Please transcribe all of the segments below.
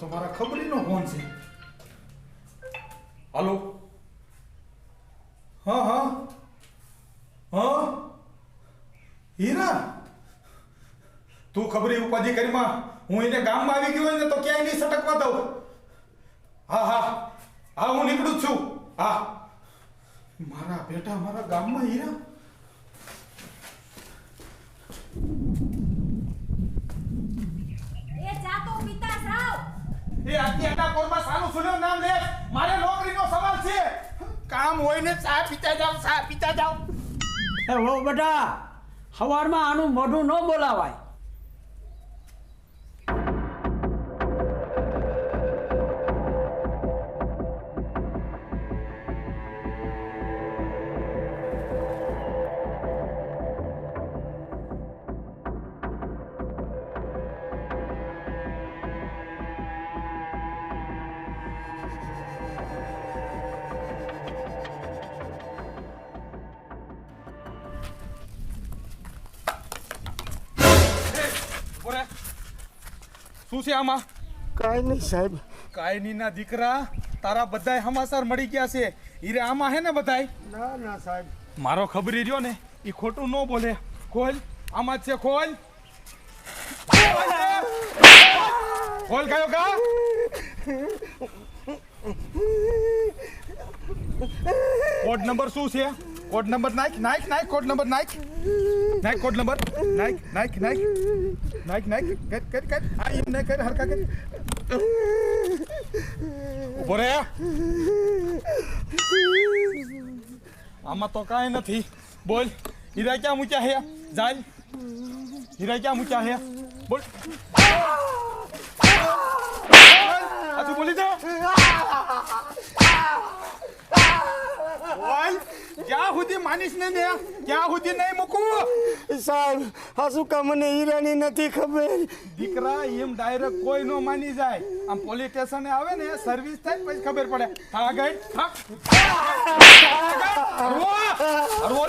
તો મારા ખબરીનો ફોન છે. હાલો. હા હા. હા. હીરા? તું ખબરી ઉપાધિ કરીમાં હું એને ગામમાં આવી ગયો ને તો ક્યાંય નહીં સટકવા દઉં. હા હા. હા, હું નીકળું છું. હા. મારા બેટા મારા ગામમાં હીરા એ જાતો પિતા સાવ એ અત્યારના કોરમાં સાનું સુન્યો નામ લે. મારે નોકરીનો સવાલ છે. કામ હોય ને ચા પીતા જાવ ચા પીતા જાવ એ હો બેટા સવારમાં આનું મોઢું ન બોલાવાય. શું છે આમાં? કાંઈ નહીં સાહેબ. કાયનીના દીકરા તારા બધાય સમાચાર મળી ગયા છે. હીરે આમાં હે ને બધાય? ના ના સાહેબ. મારો ખબરી રહ્યો ને એ ખોટું ન બોલે. ખોલ આમાં છે ખોલ. ખોલ કયો કા કોડ નંબર શું છે? કોડ નંબર નાખ નાખ નાખ કોડ નંબર નાખ નાખ કોડ નંબર નાખ નાખ નાખ નાખ નાખ કર કર કર આ એમ ને કર હરકા કર ઊભો આમાં તો કાંઈ નથી બોલ હીરા ક્યાં મૂક્યા હે જાલ હીરા ક્યાં મૂક્યા હે બોલ આ બોલી જા બોલ ક્યાં સુધી માનીશ ને ને ક્યાં સુધી નહીં મૂકું. સાહેબ આ શું મને હીરાની નથી ખબર. દીકરા એમ ડાયરેક્ટ કોઈ નો માની જાય. આમ પોલીસ સ્ટેશને આવે ને સર્વિસ થાય પછી ખબર પડે. થા ગઈ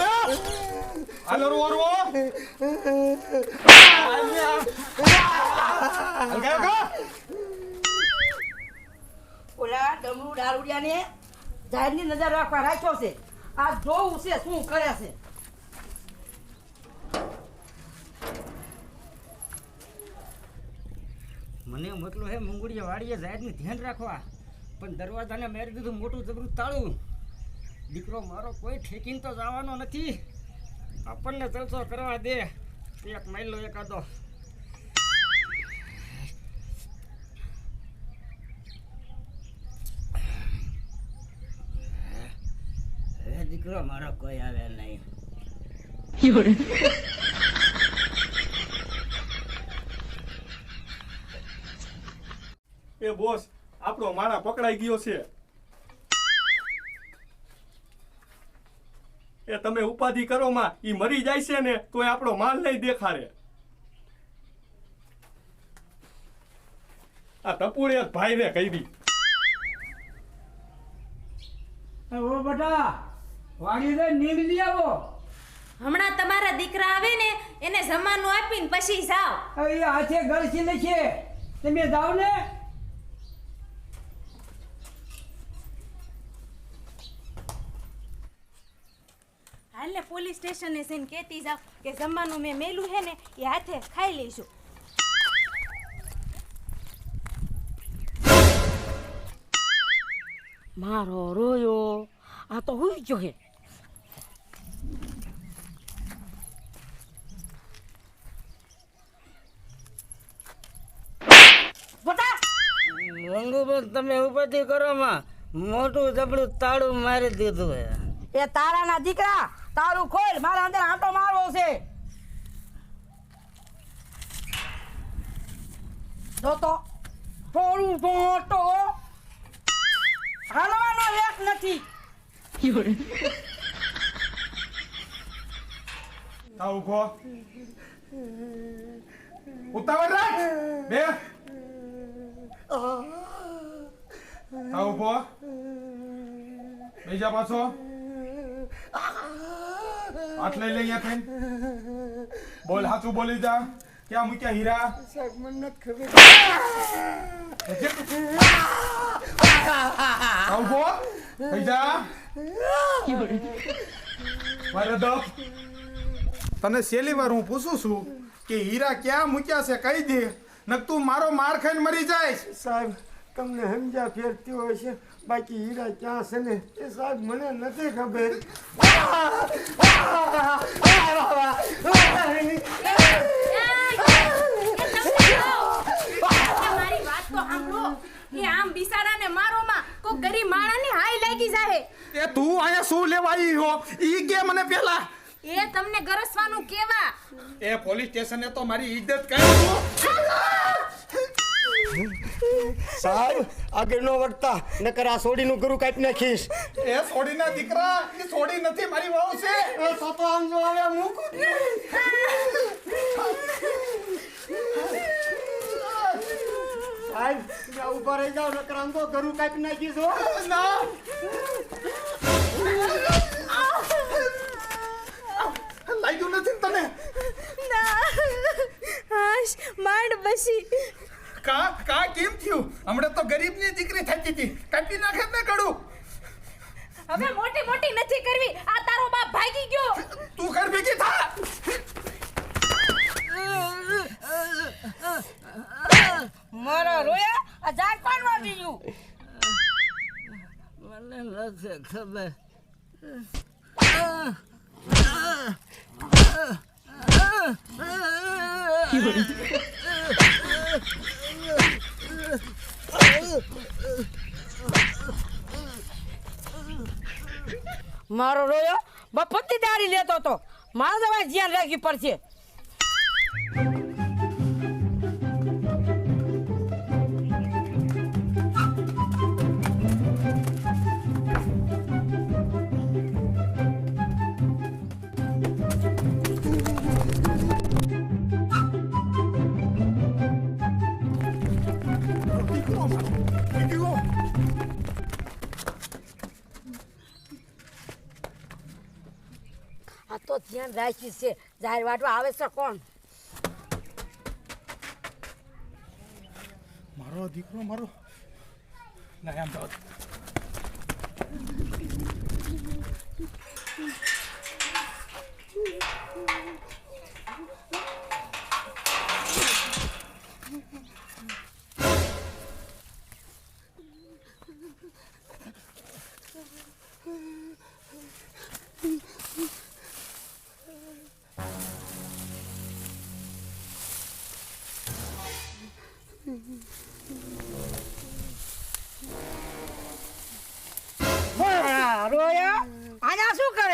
રે. હાલ કા? ઓલા ડમરૂ દારૂડિયાને જાહેરની નજર રાખવા રાખ્યો છે. આ જોવું છે શું કરે છે. મને મતલબ હે મુંગુડીએ વાડીએ જાહેરને ધ્યાન રાખવા. પણ દરવાજાને મારી દીધું મોટું જબરું તાળું. દીકરો મારો કોઈ ઠેકીને તો જવાનો નથી. આપણને જલસો કરવા દે. એક માઇલો એકાદો હવે દીકરો મારો કોઈ આવે નહીં. એ બોસ આપણો માણા પકડાઈ ગયો છે. એ તમે ઉપાધિ કરો માં ઈ મરી જાય છે ને તોય આપણો માલ નહીં દેખાડે. આ તપુડે ભાઈ ને કહી દી બેટા વાડી દે નીંદ લઈ આવો. હમણાં તમારા દીકરા આવે ને એને જમવાનું આપીને પછી જાવ એ હાથે ગળસી છે તમે જાવ ને. હાલે ને પોલીસ સ્ટેશને જઈને કહેતી જાવ કે જમવાનું મેં મેલું હે ને એ હાથે ખાઈ લઈશું. મારો રોયો. આ તો હુઈ જો હે બટા મંગુબેન તમે ઉપાધિ કરો માં. મોટું જબડું તાળું મારી દીધું હે. એ તારાના દીકરા તારું ખોલ મારા અંદર આંટો મારવો છે. જો તો થોડું મોટો હલવાનો લેખ નથી. તા ખો ઉતાવળ રાખ. બે. ઊભો બીજા પાછો હાથ લઈ લે અહીંયા થઈને બોલ હાચું બોલી જા ક્યાં મૂક્યા હીરા સાહેબ જા મારે દો તને સેલી વાર હું પૂછું છું કે હીરા ક્યાં મૂક્યા છે કહી દે નક તું મારો માર ખાઈને મરી જાય સાહેબ તમને સમજ્યા ફેરતી હોય છે બાકી હીરા ક્યાં છે ને? એ સાહેબ મને નથી ખબર. મારી વાત તો એ આમ બિસાડાને મારો માં કોઈ ગરીબ માણાની હાય લાગી જાહે. એ તું અહીંયા શું લેવા આવી હો ઈ કે મને પેલા? એ તમને ગરસવાનું કેવા? એ પોલીસ સ્ટેશને તો મારી ઇજ્જત કરી સાહેબ આગળ નો વર્તા નકર આ સોડીનું ગુરુ કાપી નાખીશ. એ છોડીના દીકરા એ છોડી નથી મારી વહુ છે. એ તો તો આમ જો આવે મૂકું. સાહેબ ઊભા રહી જાઓ નકર આમ તો ગરુ કાપી નાખીશ હો. ના લાગ્યું નથી ને તને ના હાશ માંડ બસી કા કા કેમ થયું હમણાં તો ગરીબની દીકરી થતી હતી કાપી નાખે ને કડું હવે મોટી મોટી નથી કરવી આ તારો બાપ ભાગી ગયો તું કર ભેગી થા મારા રોયા આ ઝાડ પાડવા બીજું મને નથી ખબર મારો રોયો? બફતી દાડી લેતો તો મારે દવા ધ્યાન રાખવી પડશે. આ તો ધ્યાન રાખી છે. જાહેર વાટવા આવે છે કોણ? મારો દીકરો મારો. ના એમ તો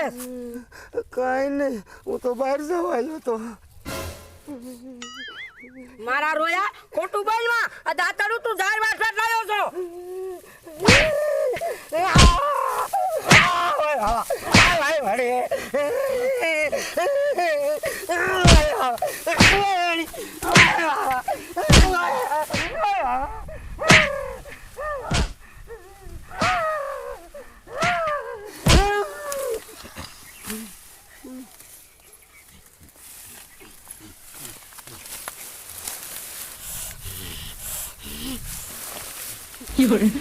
કઈ નહીં હું તો બહાર જવા આવ્યો તો મારા રોયા ખોટું બોલવા આ દાતરું તું જાહેર વાસવા લાયો છો ભાઈ ભણે 有人